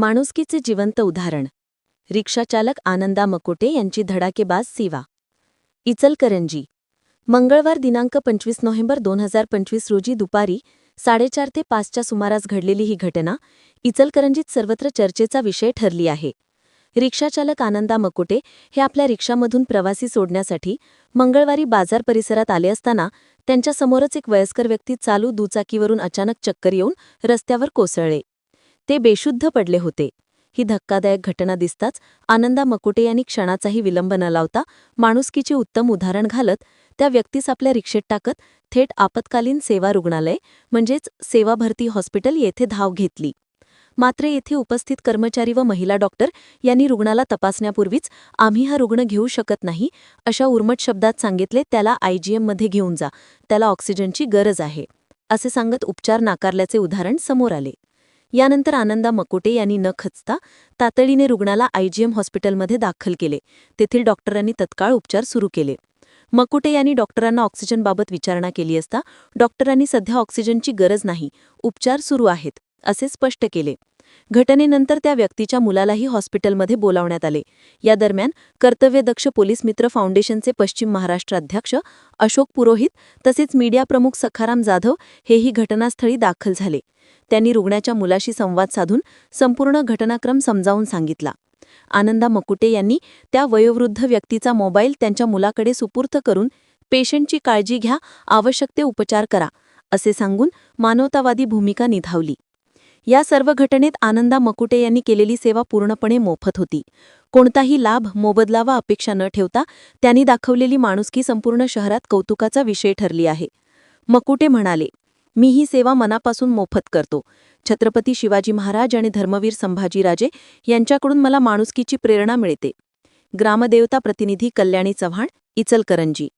माणुसकीचे जिवंत उदाहरण. रिक्षाचालक आनंदा मकोटे यांची धडाकेबाज सेवा. इचलकरंजी. मंगळवार दिनांक पंचवीस नोव्हेंबर दोन हजार पंचवीस रोजी दुपारी साडेचार ते पाचच्या सुमारास घडलेली ही घटना इचलकरंजीत सर्वत्र चर्चेचा विषय ठरली आहे. रिक्षाचालक आनंदा मकोटे हे आपल्या रिक्षामधून प्रवासी सोडण्यासाठी मंगळवारी बाजार परिसरात आले असताना त्यांच्यासमोरच एक वयस्कर व्यक्ती चालू दुचाकीवरून अचानक चक्कर येऊन रस्त्यावर कोसळले. ते बेशुद्ध पडले होते. ही धक्कादायक घटना दिसताच आनंदा मकुटे यांनी क्षणाचाही विलंब न लावता माणुसकीचे उत्तम उदाहरण घालत त्या व्यक्तीस आपल्या रिक्षेत टाकत थेट आपत्कालीन सेवा रुग्णालय म्हणजेच सेवा भरती हॉस्पिटल येथे धाव घेतली. मात्र येथे उपस्थित कर्मचारी व महिला डॉक्टर यांनी रुग्णाला तपासण्यापूर्वीच आम्ही हा रुग्ण घेऊ शकत नाही अशा उर्मट शब्दात सांगितले त्याला आयजीएममध्ये घेऊन जा त्याला ऑक्सिजनची गरज आहे असे सांगत उपचार नाकारल्याचे उदाहरण समोर आले. यानंतर आनंदा मकोटे यांनी न खचता तातडीने रुग्णाला आयजीएम हॉस्पिटलमध्ये दाखल केले. तेथील डॉक्टरांनी तत्काळ उपचार सुरू केले. मकुटे यांनी डॉक्टरांना ऑक्सिजनबाबत विचारणा केली असता डॉक्टरांनी सध्या ऑक्सिजनची गरज नाही. उपचार सुरू आहेत असे स्पष्ट केले. घटनेनंतर त्या व्यक्तीच्या मुलालाही हॉस्पिटलमध्ये बोलावण्यात आले. या दरम्यान कर्तव्यदक्ष पोलीस मित्र फाउंडेशनचे पश्चिम महाराष्ट्र अध्यक्ष अशोक पुरोहित तसेच मीडिया प्रमुख सखाराम जाधव हेही घटनास्थळी दाखल झाले. त्यांनी रुग्णाच्या मुलाशी संवाद साधून संपूर्ण घटनाक्रम समजावून सांगितला. आनंदा मकुटे यांनी त्या वयोवृद्ध व्यक्तीचा मोबाईल त्यांच्या मुलाकडे सुपूर्त करून पेशंटची काळजी घ्या आवश्यक ते उपचार करा असे सांगून मानवतावादी भूमिका निधावली या सर्व घटनेत आनंदा मकुटे यांनी केलेली सेवा पूर्णपणे मोफत होती. कोणताही लाभ मोबदला वा अपेक्षा न ठेवता त्यांनी दाखवलेली माणुसकी संपूर्ण शहरात कौतुकाचा विषय ठरली आहे. मकुटे म्हणाले मी ही सेवा मनापासून मोफत करतो. छत्रपती शिवाजी महाराज आणि धर्मवीर संभाजीराजे यांच्याकडून मला माणुसकीची प्रेरणा मिळते. ग्रामदेवता प्रतिनिधी कल्याणी चव्हाण इचलकरंजी